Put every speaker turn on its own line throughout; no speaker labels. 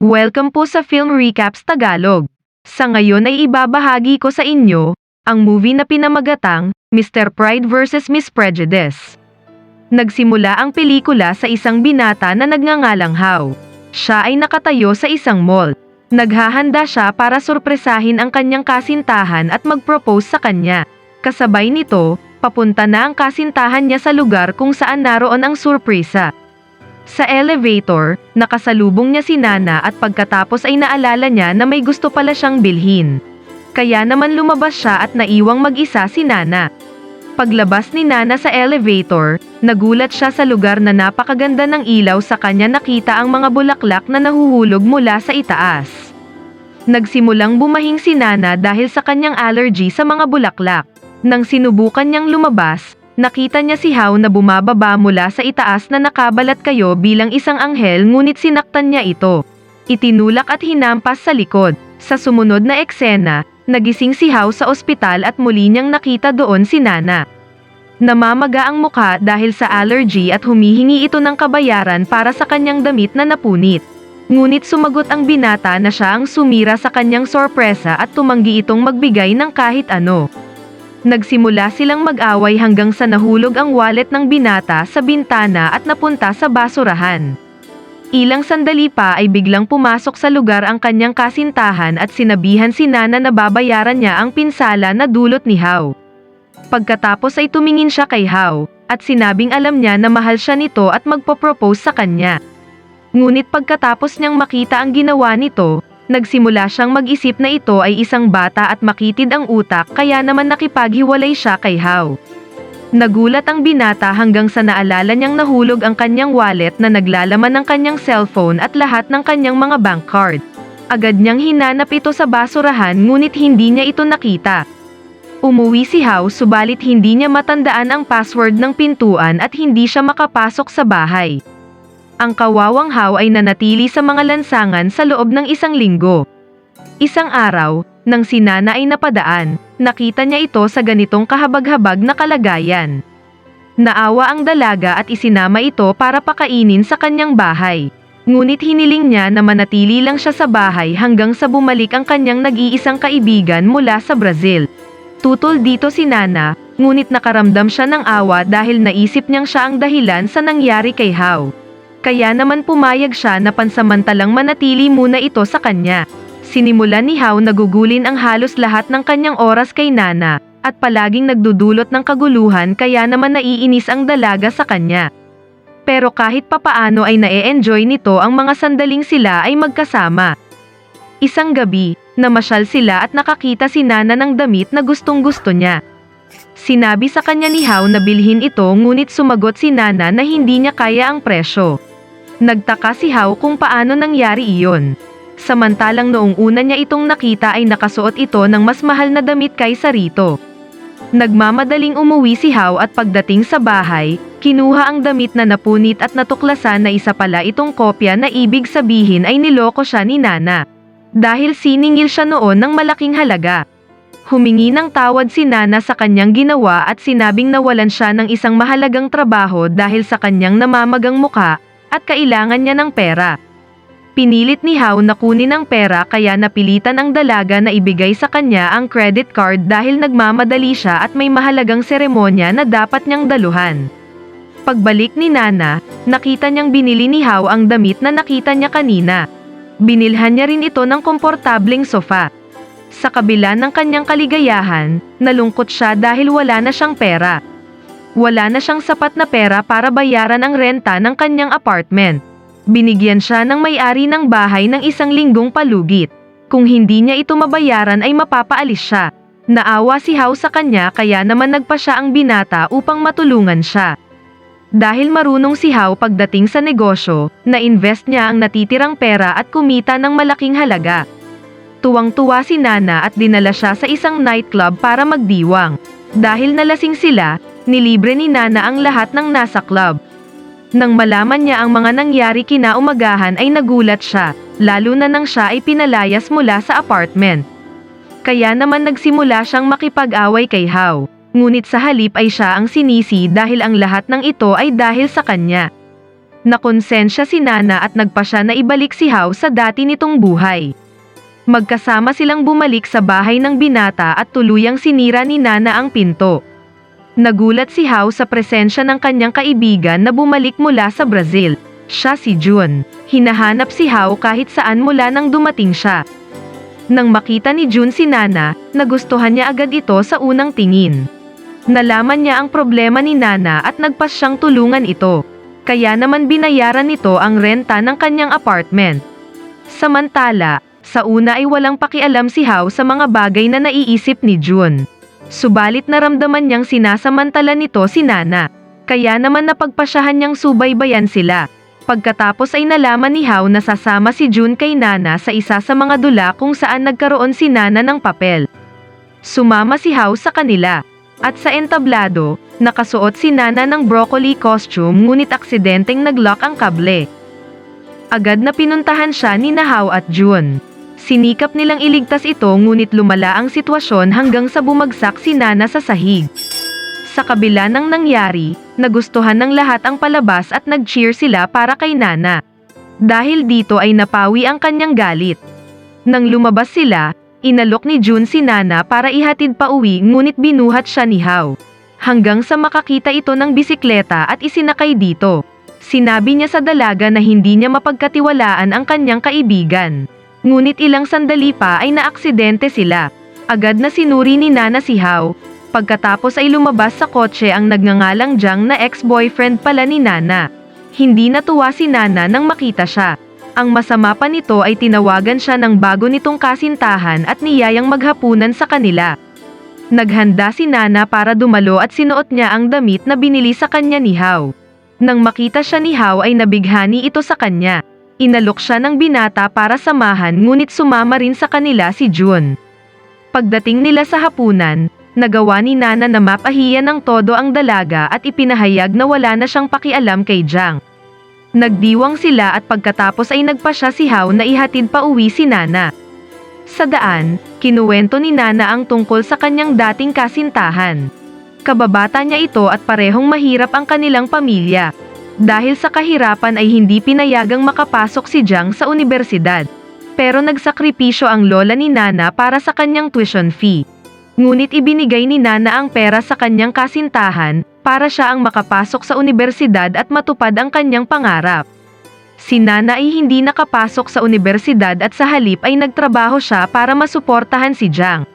Welcome po sa Film Recaps Tagalog. Sa ngayon ay ibabahagi ko sa inyo, ang movie na pinamagatang, Mr. Pride vs. Miss Prejudice. Nagsimula ang pelikula sa isang binata na nagngangalang How. Siya ay nakatayo sa isang mall. Naghahanda siya para sorpresahin ang kanyang kasintahan at mag-propose sa kanya. Kasabay nito, papunta na ang kasintahan niya sa lugar kung saan naroon ang surpresa. Sa elevator, nakasalubong niya si Nana at pagkatapos ay naalala niya na may gusto pala siyang bilhin. Kaya naman lumabas siya at naiwang mag-isa si Nana. Paglabas ni Nana sa elevator, nagulat siya sa lugar na napakaganda ng ilaw sa kanya nakita ang mga bulaklak na nahuhulog mula sa itaas. Nagsimulang bumahing si Nana dahil sa kanyang allergy sa mga bulaklak. Nang sinubukan niyang lumabas, nakita niya si How na bumababa mula sa itaas na nakabalat kayo bilang isang anghel ngunit sinaktan niya ito. Itinulak at hinampas sa likod. Sa sumunod na eksena, nagising si How sa ospital at muli niyang nakita doon si Nana. Namamaga ang mukha dahil sa allergy at humihingi ito ng kabayaran para sa kanyang damit na napunit. Ngunit sumagot ang binata na siya ang sumira sa kanyang sorpresa at tumanggi itong magbigay ng kahit ano. Nagsimula silang mag-away hanggang sa nahulog ang wallet ng binata sa bintana at napunta sa basurahan. Ilang sandali pa ay biglang pumasok sa lugar ang kanyang kasintahan at sinabihan si Nana na babayaran niya ang pinsala na dulot ni How. Pagkatapos ay tumingin siya kay How, at sinabing alam niya na mahal siya nito at magpo-propose sa kanya. Ngunit pagkatapos niyang makita ang ginawa nito, nagsimula siyang mag-isip na ito ay isang bata at makitid ang utak kaya naman nakipaghiwalay siya kay How. Nagulat ang binata hanggang sa naalala niyang nahulog ang kanyang wallet na naglalaman ng kanyang cellphone at lahat ng kanyang mga bank card. Agad niyang hinanap ito sa basurahan ngunit hindi niya ito nakita. Umuwi si How subalit hindi niya matandaan ang password ng pintuan at hindi siya makapasok sa bahay. Ang kawawang How ay nanatili sa mga lansangan sa loob ng isang linggo. Isang araw, nang si Nana ay napadaan, nakita niya ito sa ganitong kahabag-habag na kalagayan. Naawa ang dalaga at isinama ito para pakainin sa kanyang bahay. Ngunit hiniling niya na manatili lang siya sa bahay hanggang sa bumalik ang kanyang nag-iisang kaibigan mula sa Brazil. Tutol dito si Nana, ngunit nakaramdam siya ng awa dahil naisip niyang siya ang dahilan sa nangyari kay How. Kaya naman pumayag siya na pansamantalang manatili muna ito sa kanya. Sinimulan ni How na gugulin ang halos lahat ng kanyang oras kay Nana, at palaging nagdudulot ng kaguluhan kaya naman naiinis ang dalaga sa kanya. Pero kahit papaano ay nae-enjoy nito ang mga sandaling sila ay magkasama. Isang gabi, namasyal sila at nakakita si Nana ng damit na gustong gusto niya. Sinabi sa kanya ni How na bilhin ito ngunit sumagot si Nana na hindi niya kaya ang presyo. Nagtaka si How kung paano nangyari iyon. Samantalang noong una niya itong nakita ay nakasuot ito ng mas mahal na damit kaysa rito. Nagmamadaling umuwi si How at pagdating sa bahay, kinuha ang damit na napunit at natuklasan na isa pala itong kopya na ibig sabihin ay niloko siya ni Nana. Dahil siningil siya noon ng malaking halaga. Humingi ng tawad si Nana sa kanyang ginawa at sinabing nawalan siya ng isang mahalagang trabaho dahil sa kanyang namamagang muka at kailangan niya ng pera. Pinilit ni How na kunin ang pera kaya napilitan ang dalaga na ibigay sa kanya ang credit card dahil nagmamadali siya at may mahalagang seremonya na dapat niyang daluhan. Pagbalik ni Nana, nakita niyang binili ni How ang damit na nakita niya kanina. Binilhan niya rin ito ng komportableng sofa. Sa kabila ng kanyang kaligayahan, nalungkot siya dahil wala na siyang pera. Wala na siyang sapat na pera para bayaran ang renta ng kanyang apartment. Binigyan siya ng may-ari ng bahay ng isang linggong palugit. Kung hindi niya ito mabayaran ay mapapaalis siya. Naawa si How sa kanya kaya naman nagpa siya ang binata upang matulungan siya. Dahil marunong si How pagdating sa negosyo, na-invest niya ang natitirang pera at kumita ng malaking halaga. Tuwang-tuwa si Nana at dinala siya sa isang nightclub para magdiwang. Dahil nalasing sila, nilibre ni Nana ang lahat ng nasa club. Nang malaman niya ang mga nangyari kinaumagahan ay nagulat siya, lalo na nang siya ay pinalayas mula sa apartment. Kaya naman nagsimula siyang makipag-away kay How, ngunit sa halip ay siya ang sinisi dahil ang lahat ng ito ay dahil sa kanya. Nakonsensya si Nana at nagpa siya na ibalik si Hao sa dati nitong buhay. Magkasama silang bumalik sa bahay ng binata at tuluyang sinira ni Nana ang pinto. Nagulat si Hao sa presensya ng kanyang kaibigan na bumalik mula sa Brazil. Siya si Jun. Hinahanap si Hao kahit saan mula nang dumating siya. Nang makita ni Jun si Nana, nagustuhan niya agad ito sa unang tingin. Nalaman niya ang problema ni Nana at nagpas siyang tulungan ito. Kaya naman binayaran nito ang renta ng kanyang apartment. Samantala, sa una ay walang pakialam si Hao sa mga bagay na naiisip ni Jun. Subalit naramdaman niyang sinasamantala nito si Nana. Kaya naman napagpasyahan niyang subaybayan sila. Pagkatapos ay nalaman ni Hao na sasama si Jun kay Nana sa isa sa mga dula kung saan nagkaroon si Nana ng papel. Sumama si Hao sa kanila. At sa entablado, nakasuot si Nana ng broccoli costume ngunit aksidenteng naglock ang kable. Agad na pinuntahan siya ni Nahao at Jun. Sinikap nilang iligtas ito ngunit lumala ang sitwasyon hanggang sa bumagsak si Nana sa sahig. Sa kabila ng nangyari, nagustuhan ng lahat ang palabas at nag-cheer sila para kay Nana. Dahil dito ay napawi ang kanyang galit. Nang lumabas sila, inalok ni Jun si Nana para ihatid pa uwi ngunit binuhat siya ni Hao. Hanggang sa makakita ito ng bisikleta at isinakay dito. Sinabi niya sa dalaga na hindi niya mapagkatiwalaan ang kanyang kaibigan. Ngunit ilang sandali pa ay naaksidente sila. Agad na sinuri ni Nana si Hao. Pagkatapos ay lumabas sa kotse ang nagngangalang Jang na ex-boyfriend pala ni Nana. Hindi natuwa si Nana nang makita siya. Ang masama pa nito ay tinawagan siya ng bago nitong kasintahan at niyayang maghapunan sa kanila. Naghanda si Nana para dumalo at sinuot niya ang damit na binili sa kanya ni Hao. Nang makita siya ni Hao ay nabighani ito sa kanya. Inalok siya ng binata para samahan ngunit sumama rin sa kanila si Jun. Pagdating nila sa hapunan, nagawa ni Nana na mapahiya ng todo ang dalaga at ipinahayag na wala na siyang pakialam kay Jang. Nagdiwang sila at pagkatapos ay nagpa siya si Hao na ihatid pa uwi si Nana. Sa daan, kinuwento ni Nana ang tungkol sa kanyang dating kasintahan. Kababata niya ito at parehong mahirap ang kanilang pamilya. Dahil sa kahirapan ay hindi pinayagang makapasok si Jang sa universidad. Pero nagsakripisyo ang lola ni Nana para sa kanyang tuition fee. Ngunit ibinigay ni Nana ang pera sa kanyang kasintahan para siya ang makapasok sa universidad at matupad ang kanyang pangarap. Si Nana ay hindi nakapasok sa universidad at sa halip ay nagtrabaho siya para masuportahan si Jang.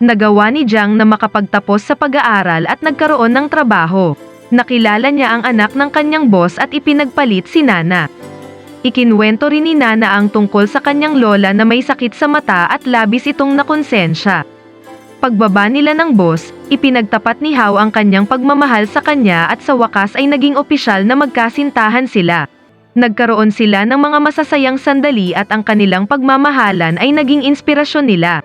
Nagawa ni Jang na makapagtapos sa pag-aaral at nagkaroon ng trabaho. Nakilala niya ang anak ng kanyang boss at ipinagpalit si Nana. Ikinwento rin ni Nana ang tungkol sa kanyang lola na may sakit sa mata at labis itong nakonsensya. Pagbaba nila ng boss, ipinagtapat ni Hao ang kanyang pagmamahal sa kanya at sa wakas ay naging opisyal na magkasintahan sila. Nagkaroon sila ng mga masasayang sandali at ang kanilang pagmamahalan ay naging inspirasyon nila.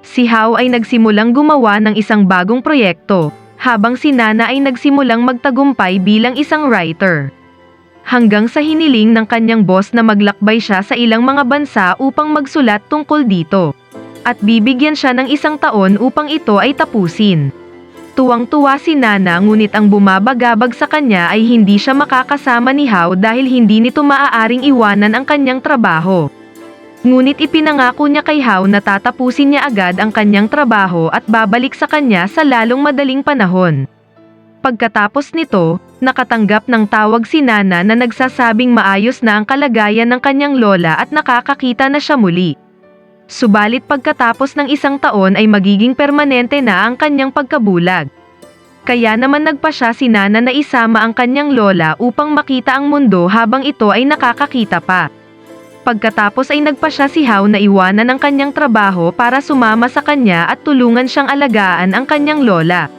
Si Hao ay nagsimulang gumawa ng isang bagong proyekto, habang si Nana ay nagsimulang magtagumpay bilang isang writer. Hanggang sa hiniling ng kanyang boss na maglakbay siya sa ilang mga bansa upang magsulat tungkol dito. At bibigyan siya ng isang taon upang ito ay tapusin. Tuwang-tuwa si Nana ngunit ang bumabagabag sa kanya ay hindi siya makakasama ni Hao dahil hindi nito maaaring iwanan ang kanyang trabaho. Ngunit ipinangako niya kay Hao na tatapusin niya agad ang kanyang trabaho at babalik sa kanya sa lalong madaling panahon. Pagkatapos nito, nakatanggap ng tawag si Nana na nagsasabing maayos na ang kalagayan ng kanyang lola at nakakakita na siya muli. Subalit pagkatapos ng isang taon ay magiging permanente na ang kanyang pagkabulag. Kaya naman nagpa siya si Nana na isama ang kanyang lola upang makita ang mundo habang ito ay nakakakita pa. Pagkatapos ay nagpa siya si Hao na iwanan ang kanyang trabaho para sumama sa kanya at tulungan siyang alagaan ang kanyang lola.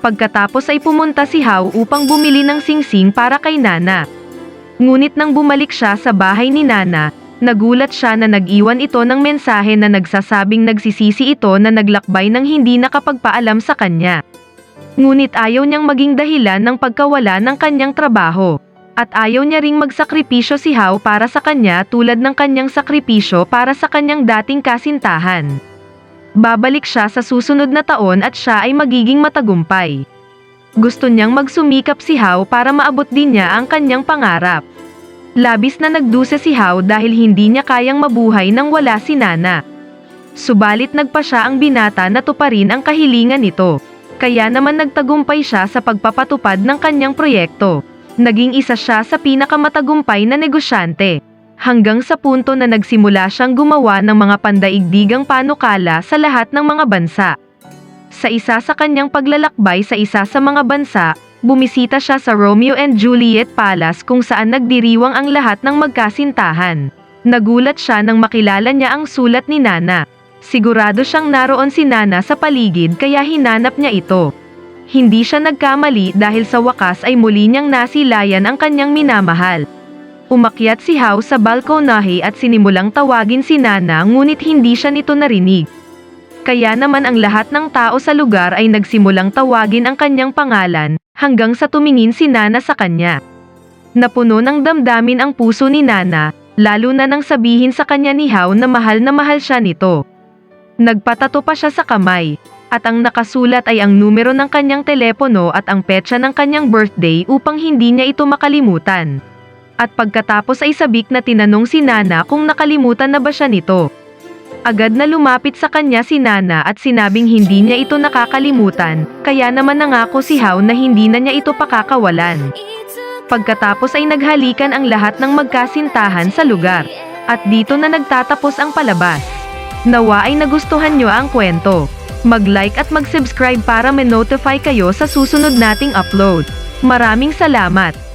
Pagkatapos ay pumunta si Hao upang bumili ng singsing para kay Nana. Ngunit nang bumalik siya sa bahay ni Nana, nagulat siya na nag-iwan ito ng mensahe na nagsasabing nagsisisi ito na naglakbay ng hindi nakapagpaalam sa kanya. Ngunit ayaw niyang maging dahilan ng pagkawala ng kanyang trabaho. At ayaw niya ring magsakripisyo si Hao para sa kanya tulad ng kanyang sakripisyo para sa kanyang dating kasintahan. Babalik siya sa susunod na taon at siya ay magiging matagumpay. Gusto niyang magsumikap si Hao para maabot din niya ang kanyang pangarap. Labis na nagdusa si Hao dahil hindi niya kayang mabuhay nang wala si Nana. Subalit nagpa siya ang binata na tuparin ang kahilingan nito. Kaya naman nagtagumpay siya sa pagpapatupad ng kanyang proyekto. Naging isa siya sa pinakamatagumpay na negosyante. Hanggang sa punto na nagsimula siyang gumawa ng mga pandaigdigang panukala sa lahat ng mga bansa. Sa isa sa kanyang paglalakbay sa isa sa mga bansa, bumisita siya sa Romeo and Juliet Palace kung saan nagdiriwang ang lahat ng magkasintahan. Nagulat siya nang makilala niya ang sulat ni Nana. Sigurado siyang naroon si Nana sa paligid kaya hinanap niya ito. Hindi siya nagkamali dahil sa wakas ay muli niyang nasilayan ang kanyang minamahal. Umakyat si Hao sa balkonahe at sinimulang tawagin si Nana ngunit hindi siya nito narinig. Kaya naman ang lahat ng tao sa lugar ay nagsimulang tawagin ang kanyang pangalan, hanggang sa tumingin si Nana sa kanya. Napuno ng damdamin ang puso ni Nana, lalo na nang sabihin sa kanya ni Hao na mahal na mahal siya nito. Nagpatato pa siya sa kamay, at ang nakasulat ay ang numero ng kanyang telepono at ang petsa ng kanyang birthday upang hindi niya ito makalimutan. At pagkatapos ay sabik na tinanong si Nana kung nakalimutan na ba siya nito. Agad na lumapit sa kanya si Nana at sinabing hindi niya ito nakakalimutan, kaya naman nangako si Hao na hindi na niya ito pakakawalan. Pagkatapos ay naghalikan ang lahat ng magkasintahan sa lugar. At dito na nagtatapos ang palabas. Nawa ay nagustuhan nyo ang kwento. Mag-like at mag-subscribe para ma-notify kayo sa susunod nating upload. Maraming salamat!